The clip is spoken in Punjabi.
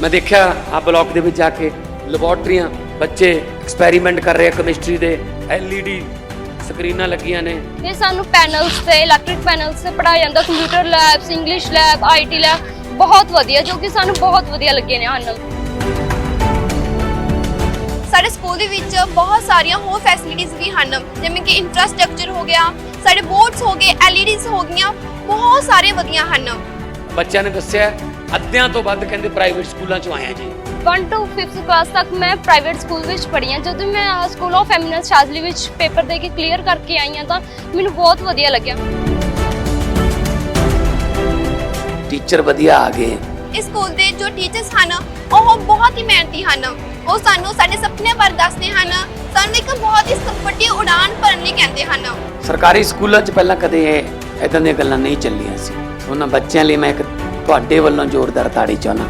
ਮੈਂ ਦੇਖਿਆ ਆ ਬਲਾਕ ਦੇ ਵਿੱਚ ਜਾ ਕੇ ਲੈਬੋਰਟਰੀਆਂ, ਬੱਚੇ ਐਕਸਪੈਰੀਮੈਂਟ ਕਰ ਰਹੇ ਆ ਕੈਮਿਸਟਰੀ ਦੇ, ਐਲਈਡੀ ਸਕਰੀਨਾਂ ਲੱਗੀਆਂ ਨੇ। ਤੇ ਸਾਨੂੰ ਪੈਨਲਸ ਤੇ, ਇਲੈਕਟ੍ਰਿਕ ਪੈਨਲਸ ਤੇ ਪੜਾਇਆ ਜਾਂਦਾ। Computer labs, English lab IT lab, ਬਹੁਤ ਵਧੀਆ, ਜੋ ਕਿ ਸਾਨੂੰ ਬਹੁਤ ਵਧੀਆ ਲੱਗੇ ਨੇ ਹਨ ਸਾਡੇ ਸਕੂਲ ਦੇ ਵਿੱਚ ਬਹੁਤ ਸਾਰੀਆਂ ਹੋਰ ਫੈਸਿਲਿਟੀਆਂ ਵੀ ਹਨ, ਜਿਵੇਂ ਕਿ ਇੰਫਰਾਸਟ੍ਰਕਚਰ ਹੋ ਗਿਆ, ਸਾਡੇ ਬੋਰਡਸ ਹੋ ਗਏ ਐਲਈਡੀਜ਼ ਹੋ ਗਈਆਂ, ਬਹੁਤ ਸਾਰੇ ਵਧੀਆ ਹਨ। ਬੱਚਿਆਂ ਨੇ ਦੱਸਿਆ ਅੱਧਿਆਂ ਤੋਂ ਵੱਧ ਕਹਿੰਦੇ ਪ੍ਰਾਈਵੇਟ ਸਕੂਲਾਂ ਚੋਂ ਆਏ ਆ ਜੀ। 1 ਤੋਂ 5th ਕਲਾਸ ਤੱਕ ਮੈਂ ਪ੍ਰਾਈਵੇਟ ਸਕੂਲ ਵਿੱਚ ਪੜ੍ਹੀ ਹਾਂ। ਜਦੋਂ ਮੈਂ ਸਕੂਲ ਆਫ ਫੈਮਿਨਸ ਸ਼ਾਜ਼ਲੀ ਵਿੱਚ ਪੇਪਰ ਦੇ ਕੇ ਕਲੀਅਰ ਕਰਕੇ ਆਈ ਹਾਂ ਤਾਂ ਮੈਨੂੰ ਬਹੁਤ ਵਧੀਆ ਲੱਗਿਆ। ਟੀਚਰ ਵਧੀਆ ਆ ਗਏ। ਇਸ ਸਕੂਲ ਦੇ ਜੋ ਟੀਚਰਸ ਹਨ ਉਹ ਬਹੁਤ ਹੀ ਮਿਹਨਤੀ ਹਨ। ਉਹ ਸਾਨੂੰ ਸਾਡੇ ਸੁਪਨੇ ਬਾਰੇ ਦੱਸਦੇ ਹਨ। ਸਾਨੂੰ ਇੱਕ ਬਹੁਤ ਹੀ ਵੱਡੀ ਉਡਾਨ ਭਰਨ ਲਈ ਕਹਿੰਦੇ ਹਨ। ਸਰਕਾਰੀ ਸਕੂਲਾਂ 'ਚ ਪਹਿਲਾਂ ਕਦੇ ਇਹ ਇਦਾਂ ਦੀਆਂ ਗੱਲਾਂ ਨਹੀਂ ਚੱਲੀਆਂ ਸੀ। ਉਹਨਾਂ ਬੱਚਿਆਂ ਲਈ ਮੈਂ ਇੱਕ ਤੁਹਾਡੇ ਵੱਲੋਂ ਜ਼ੋਰਦਾਰ ਤਾੜੀ ਚਾਹਨਾ